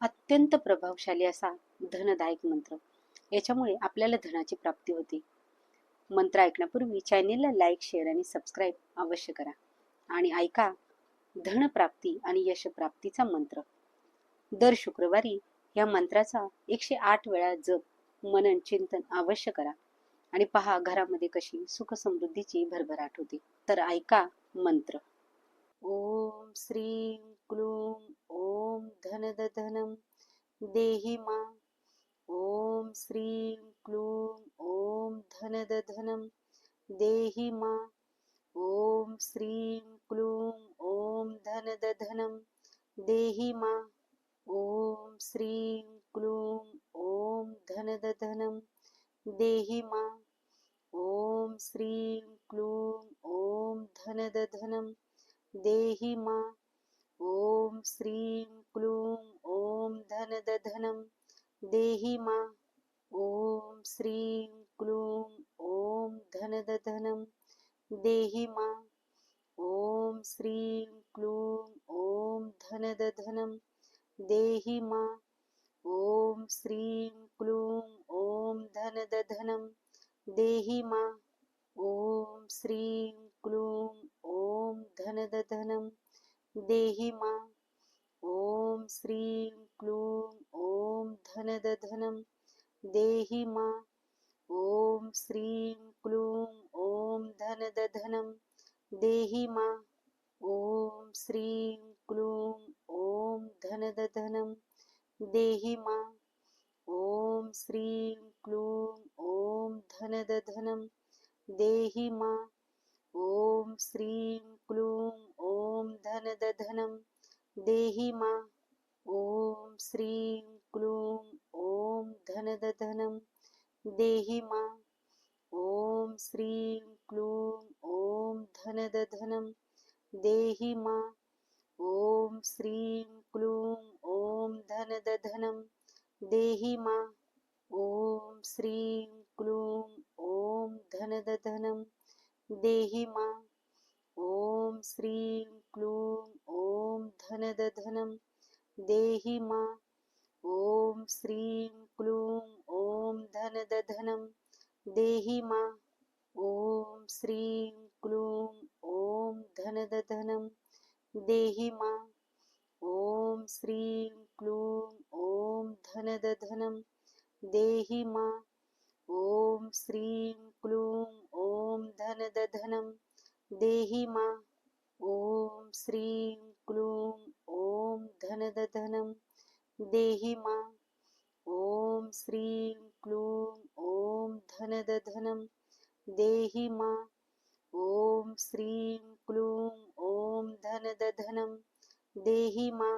अत्यंत प्रभावशाली असा धनदायक मंत्र. याच्यामुळे आपल्याला धनाची प्राप्ती होते. मंत्र ऐकण्यापूर्वी चॅनेलला लाईक शेअर आणि सबस्क्राईब अवश्य करा. आणि ऐका धनप्राप्ती आणि यशप्राप्तीचा मंत्र. दर शुक्रवारी या मंत्राचा एकशे आठ वेळा जप मनन चिंतन अवश्य करा. आणि पहा घरामध्ये कशी सुख समृद्धीची भरभराट होते. तर ऐका मंत्र. ओम श्रीं क्लूम ॐ धनदधनं देहि मा। ॐ श्रीं क्लूं। ॐ धनदधनं देहि मा। ॐ श्रीं क्लूं। ॐ धनदधनं देहि मा। ॐ श्रीं क्लूं। ॐ धनदधनं देहि मा। ॐ श्रीं क्लूं। ॐ धनदधनं देहि मा। ॐ श्रीं क्लूं ॐ धनदधनं देहि मा। ॐ श्रीं क्लूं ॐ धनदधनं देहि मा। ॐ श्रीं क्लूं ॐ धनदधनं देहि मा। ॐ श्रीं क्लूं ॐ धनदधनं देहि मा। ॐ श्रीं क्लूं ॐ धनदधनं देहि माम् ॐ श्रीं क्लूं, ॐ धनदधनं, देहि मा। ॐ श्रीं क्लूं, ॐ धनदधनं, देहि मा। ॐ श्रीं क्लूं, ॐ धनदधनं, देहि मा। ॐ श्रीं क्लूं, ॐ धनदधनं, देहि मा। ॐ श्रीं क्लूं ॐ धनदधनं देहि मा। ॐ श्रीं क्लूं ॐ धनदधनं देहि मा। ॐ श्रीं क्लूं ॐ धनदधनं देहि मा। ॐ श्रीं क्लूं ॐ धनदधनं देहि मा। ॐ श्रीं क्लूं ॐ धनदधनं देहि मा। ॐ श्रीं क्लूं ॐ धनदधनं देहि मा। ॐ श्रीं क्लूं ॐ धनदधनं देहि मा। ॐ श्रीं क्लूं ॐ धनदधनं देहि मा। ॐ श्रीं क्लूं ॐ धनदधनं देहि मा। ॐ श्रीं क्लूं ॐ धनदधनं देहि मा ओम श्रीं क्लूम ओम धनदधनं देहि मा ओम श्रीं क्लूम ओम धनदधनं देहि मा ओम श्रीं क्लूम ओम धनदधनं देहि मा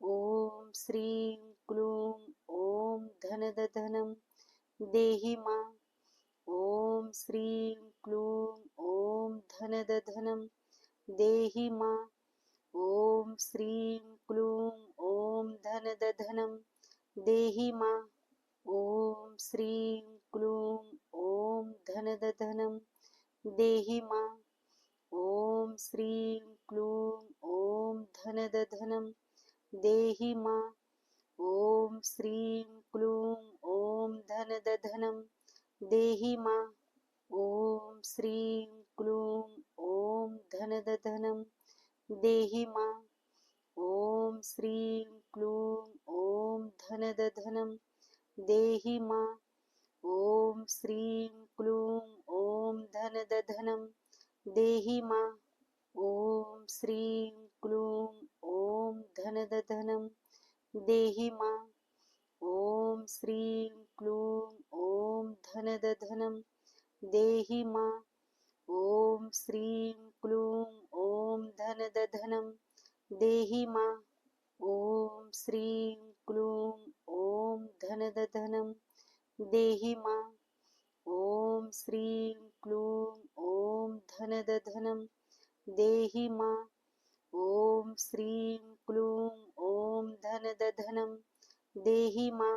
ओम श्रीं क्लूम ओम धनदधनं देहि मा ॐ श्रीं क्लूं ॐ धनदधनं देहि मा। ॐ श्रीं क्लूं ॐ धनदधनं देहि मा। ॐ श्रीं क्लूं ॐ धनदधनं देहि मा। ॐ श्रीं क्लूं ॐ धनदधनं देहि मा। ॐ श्रीं क्लूं ॐ धनदधनं देहि मा। ओम श्रीं क्लूम ओम धनदधनं देहि मा। ओम श्रीं क्लूम ओम धनदधनं देहि मा। ओम श्रीं क्लूम ओम धनदधनं देहि मा। ओम श्रीं क्लूम ओम धनदधनं देहि मा। ॐ श्रीं क्लूं ॐ धनदधनं देहि मा। ॐ श्रीं क्लूं ॐ धनदधनं देहि मा। ॐ श्रीं क्लूं ॐ धनदधनं देहि मा। ॐ श्रीं क्लूं ॐ धनदधनं देहि मा। ॐ श्रीं क्लूं ॐ धनदधनं देहि मा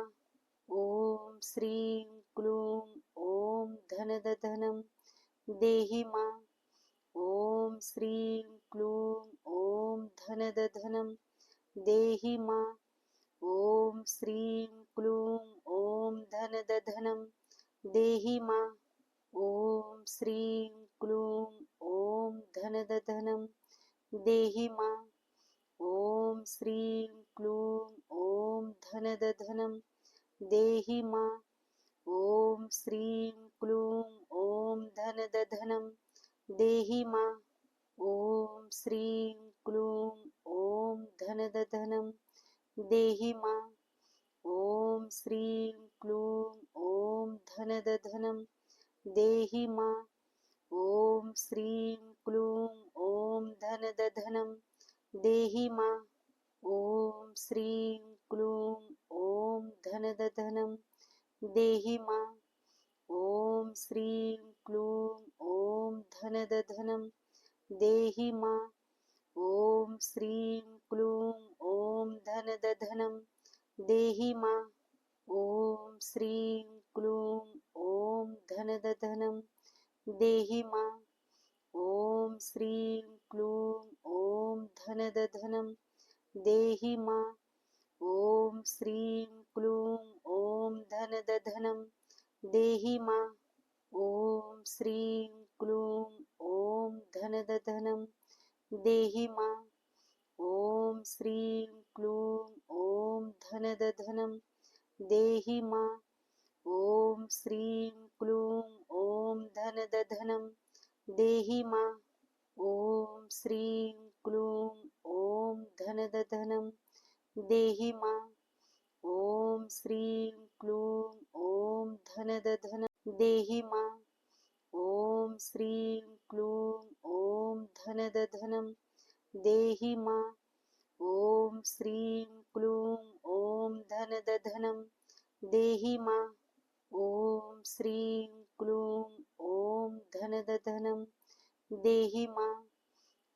ओम श्रीं क्लूम ओम धनदधनं देहि मा ओम श्रीं क्लूम ओम धनदधनं देहि मा ओम श्रीं क्लूं ॐ धनदधनं देहि मा ॐ श्रीं क्लूं ॐ धनदधनं देहि मा ॐ श्रीं क्लूं ॐ धनदधनं देहि मा ॐ श्रीं क्लूं ॐ धनदधनं देहि मा। ॐ श्रीं क्लूं ॐ धनदधनं देहि मा। ॐ श्रीं क्लूं ॐ धनदधनं देहि मा। ॐ श्रीं क्लूं ॐ धनदधनं देहि मा। ॐ श्रीं क्लूं ॐ धनदधनं देहि मा। ॐ श्रीं क्लूं ॐ धनदधनं देहि मा। ॐ श्रीं क्लूं ॐ धनदधनं देहि मा। ॐ श्रीं क्लूं ॐ धनदधनं देहि मा ॐ श्रीं क्लूं ॐ धनदधनं देहि मा ॐ श्रीं क्लूं ॐ धनदधनं देहि मा ॐ श्रीं क्लूं ॐ धनदधनं देहि मा। ॐ श्रीं क्लूं, ॐ धनदधनं, देहि मा। ॐ श्रीं क्लूं, ॐ धनदधनं, देहि मा। ॐ श्रीं क्लूं, ॐ धनदधनं, देहि मा। ॐ श्रीं क्लूं, ॐ धनदधनं, देहि मा। ॐ श्रीं क्लूं, ॐ धनदधनं देहि मा। ॐ श्रीं क्लूं, ॐ धनदधनं, देहि मा। ॐ श्रीं क्लूं, ॐ धनदधनं, देहि मा।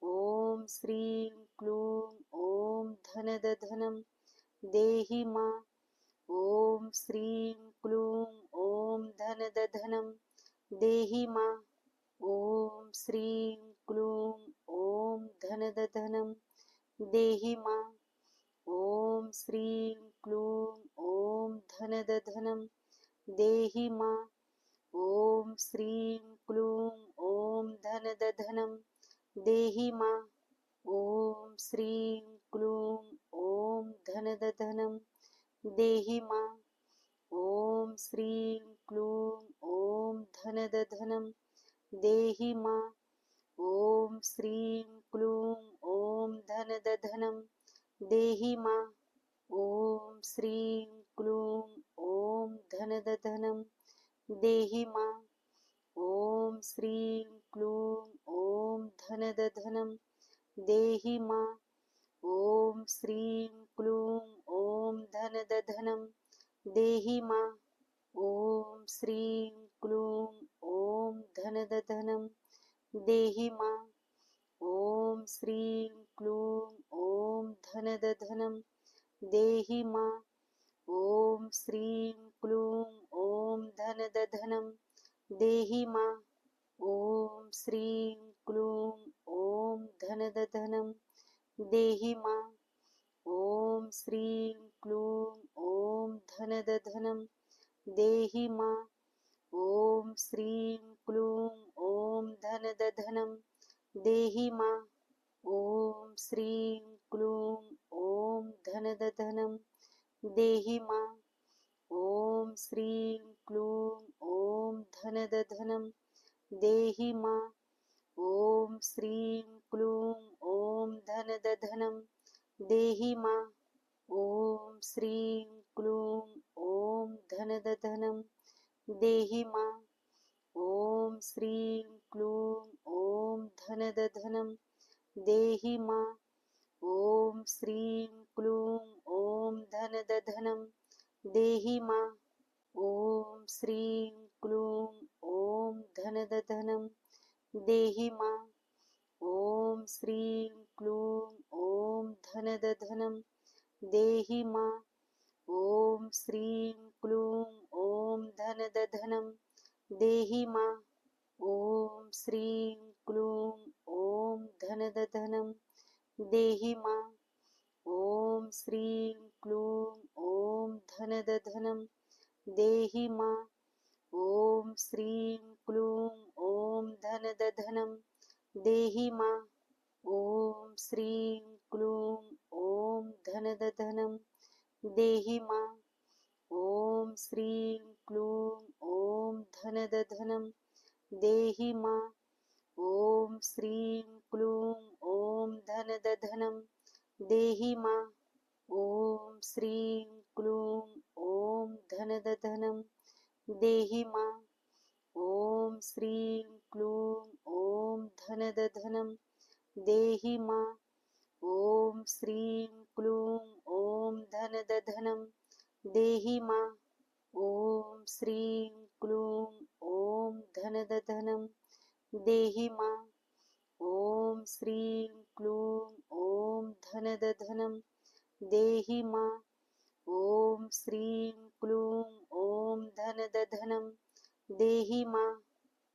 ॐ श्रीं क्लूं, ॐ धनदधनं, देहि मा। ॐ श्रीं क्लूं, ॐ धनदधनं, देहि मा। ॐ श्रीं क्लूं ॐ धनदधनं देहि मा। ॐ श्रीं क्लूं ॐ धनदधनं देहि मा। ॐ श्रीं क्लूं ॐ धनदधनं देहि मा। ॐ श्रीं क्लूं ॐ धनदधनं देहि मा। ॐ श्रीं क्लूं ॐ धनदधनं देहि मा। ॐ श्रीं क्लूं ॐ धनदधनं देहि मा। ॐ श्रीं क्लूं ॐ धनदधनं देहि मा। ॐ श्रीं क्लूं ॐ धनदधनं देहि मा। ॐ श्रीं क्लूं ॐ धनदधनं देहि मा। ॐ श्रीं क्लूं ॐ धनदधनं देहि मा। ॐ श्रीं क्लूं, ॐ धनदधनं, देहि मा। ॐ श्रीं क्लूं, ॐ धनदधनं, देहि मा। ॐ श्रीं क्लूं, ॐ धनदधनं, देहि मा। ॐ श्रीं क्लूं, ॐ धनदधनं, देहि मा। ॐ श्रीं क्लूं ॐ धनदधनं देहि मा। ॐ श्रीं क्लूं ॐ धनदधनं देहि मा। ॐ श्रीं क्लूं ॐ धनदधनं देहि मा। ॐ श्रीं क्लूं ॐ धनदधनं देहि मा। ॐ श्रीं क्लूं ॐ धनदधनं देहि मा। ॐ श्रीं क्लूं, ॐ धनदधनं, देहि मा। ॐ श्रीं क्लूं, ॐ धनदधनं, देहि मा। ॐ श्रीं क्लूं, ॐ धनदधनं, देहि मा ॐ श्रीं क्लूं ॐ धनदधनं देहि मा ॐ श्रीं क्लूं ॐ धनदधनं देहि मा ॐ श्रीं क्लूं ॐ धनदधनं देहि मा ॐ श्रीं क्लूं ॐ धनदधनं देहि मा ॐ श्रीं क्लूं ॐ धनदधनं देहि मा ॐ श्रीं क्लूं ॐ धनदधनं देहि मा ॐ श्रीं ॐ धनदधनं देहि मा। ॐ श्रीं क्लूं। ॐ धनदधनं। देहि मा। ॐ श्रीं क्लूं। ॐ धनदधनं। देहि मा। ॐ श्रीं क्लूं। ॐ धनदधनं। देहि मा। ॐ श्रीं क्लूं। ॐ धनदधनं। देहि मा। ॐ श्रीं क्लूं। ॐ धनदधनं देहि मा। ॐ श्रीं क्लूं, ॐ धनदधनं देहि मा। ॐ श्रीं क्लूं, ॐ धनदधनं देहि मा।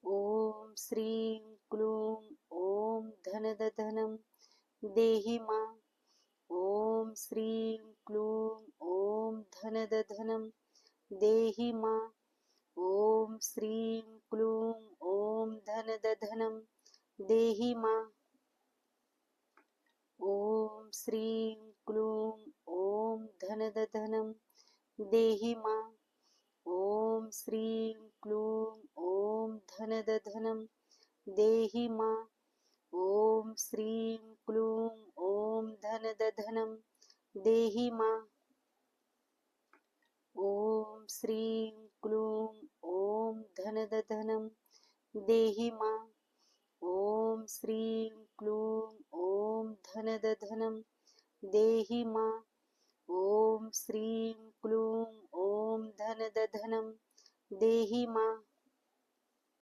ॐ श्रीं क्लूं, ॐ धनदधनं देहि मा। ॐ श्रीं क्लूं, ॐ धनदधनं देहि मा। ॐ श्रीं क्लूं ॐ धनदधनं देहि मा। ॐ श्रीं क्लूं ॐ धनदधनं देहि मा। ॐ श्रीं क्लूं ॐ धनदधनं देहि मा। ॐ श्रीं क्लूं ॐ धनदधनं देहि मा। ॐ श्रीं क्लूं धनदधनं देहि मा। ॐ श्रीं क्लूं ॐ धनदधनं देहि मा। ॐ श्रीं क्लूं ॐ धनदधनं देहि मा।